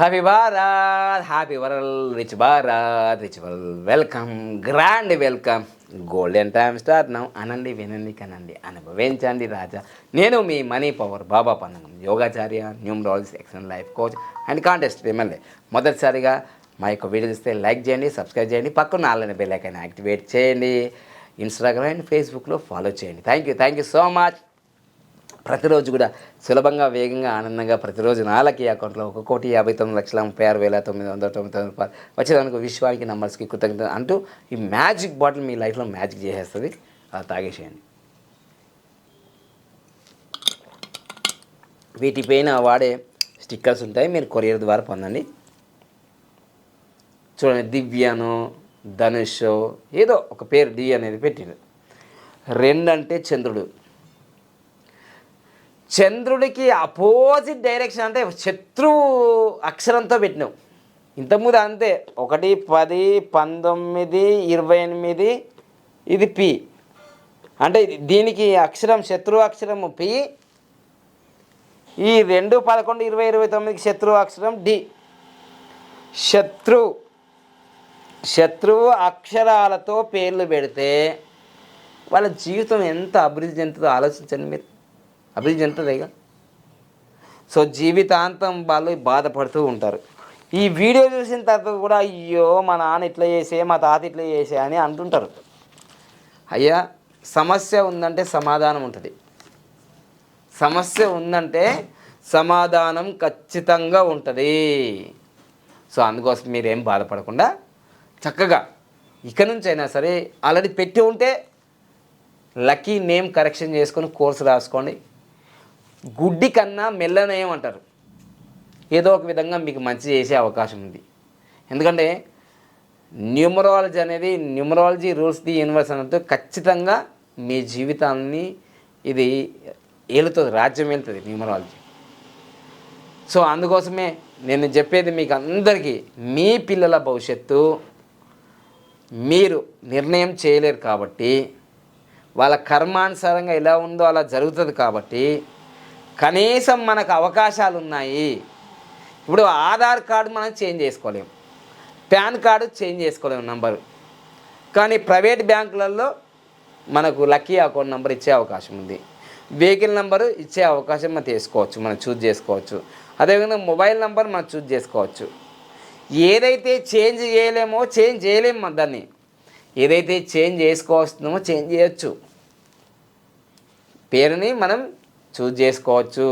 Happy Bharat happy world rich Bharat rich world welcome grand welcome golden time start now అనండి వినండి కనండి అనుభవించండి రాజా. నేను మీ money power Baba Pannam యోగాచార్య numerology excellent life coach and contest MLA మొదటిసారిగా మా యొక్క వీడియో ఇస్తే లైక్ చేయండి సబ్స్క్రైబ్ చేయండి. పక్కన ఆన్లైన్ బెల్ ఐకాన్ యాక్టివేట్ చేయండి. ఇన్స్టాగ్రామ్ అండ్ ఫేస్బుక్లో ఫాలో చేయండి. Thank you thank you so much ప్రతిరోజు కూడా సులభంగా వేగంగా ఆనందంగా ప్రతిరోజు నాలకి అకౌంట్లో ఒక కోటి యాభై తొమ్మిది లక్షల ముప్పై ఆరు వేల తొమ్మిది వందల తొమ్మిది తొమ్మిది రూపాయలు వచ్చేదానికి విశ్వానికి నంబర్స్కి కృతజ్ఞత అంటూ ఈ మ్యాజిక్ బాటిల్ మీ లైఫ్లో మ్యాజిక్ చేసేస్తుంది. అలా తాగేసేయండి. వీటిపైన వాడే స్టిక్కర్స్ ఉంటాయి మీరు కొరియర్ ద్వారా పొందండి. చూడండి దివ్యను ధనుష్ ఏదో ఒక పేరు డి అనేది పెట్టిండు. రెండు అంటే చంద్రుడు. చంద్రుడికి అపోజిట్ డైరెక్షన్ అంటే శత్రువు అక్షరంతో పెట్టినావు. ఇంతకుముందు అంతే. ఒకటి పది పంతొమ్మిది ఇరవై ఎనిమిది ఇది పి అంటే దీనికి అక్షరం శత్రువు అక్షరము పి ఈ రెండు పదకొండు ఇరవై ఇరవై తొమ్మిదికి శత్రువు అక్షరం డి శత్రు శత్రువు అక్షరాలతో పేర్లు పెడితే వాళ్ళ జీవితం ఎంత అభివృద్ధి చెందుతుందో ఆలోచించండి మీరు. అభివృద్ధి చెందుతుంది సో జీవితాంతం వాళ్ళు బాధపడుతూ ఉంటారు. ఈ వీడియో చూసిన తర్వాత కూడా అయ్యో మా నాన్న ఇట్లా చేసే మా తాత ఇట్లా చేసే అని అంటుంటారు. అయ్యా సమస్య ఉందంటే సమాధానం ఉంటుంది. సమస్య ఉందంటే సమాధానం ఖచ్చితంగా ఉంటుంది. సో అందుకోసం మీరేం బాధపడకుండా చక్కగా ఇక నుంచి అయినా సరే ఆల్రెడీ పెట్టి ఉంటే లక్కీ నేమ్ కరెక్షన్ చేసుకొని కోర్సు రాసుకోండి. గుడ్డి కన్నా మెల్లనయం అంటారు. ఏదో ఒక విధంగా మీకు మంచి చేసే అవకాశం ఉంది. ఎందుకంటే న్యూమరాలజీ అనేది న్యూమరాలజీ రూల్స్ ది యూనివర్స్ అన్నట్టు ఖచ్చితంగా మీ జీవితాన్ని ఇది ఏలుతుంది రాజ్యం వెళ్తుంది న్యూమరాలజీ. సో అందుకోసమే నేను చెప్పేది మీకు అందరికీ మీ పిల్లల భవిష్యత్తు మీరు నిర్ణయం చేయలేరు కాబట్టి వాళ్ళ కర్మానుసారంగా ఎలా ఉందో అలా జరుగుతుంది కాబట్టి కనీసం మనకు అవకాశాలు ఉన్నాయి ఇప్పుడు ఆధార్ కార్డు మనం చేంజ్ చేసుకోలేము పాన్ కార్డు చేంజ్ చేసుకోలేము నంబరు. కానీ ప్రైవేట్ బ్యాంకులలో మనకు లక్కీ అకౌంట్ నెంబర్ ఇచ్చే అవకాశం ఉంది. వెహికల్ నెంబరు ఇచ్చే అవకాశం మనం తీసుకోవచ్చు మనం చూజ్ చేసుకోవచ్చు. అదేవిధంగా మొబైల్ నెంబర్ మనం చూజ్ చేసుకోవచ్చు. ఏదైతే చేంజ్ చేయలేమో చేంజ్ చేయలేము మన దాన్ని. ఏదైతే చేంజ్ చేసుకోవస్తుందో చేంజ్ చేయొచ్చు. పేరుని మనం చూజ్ చేసుకోవచ్చు.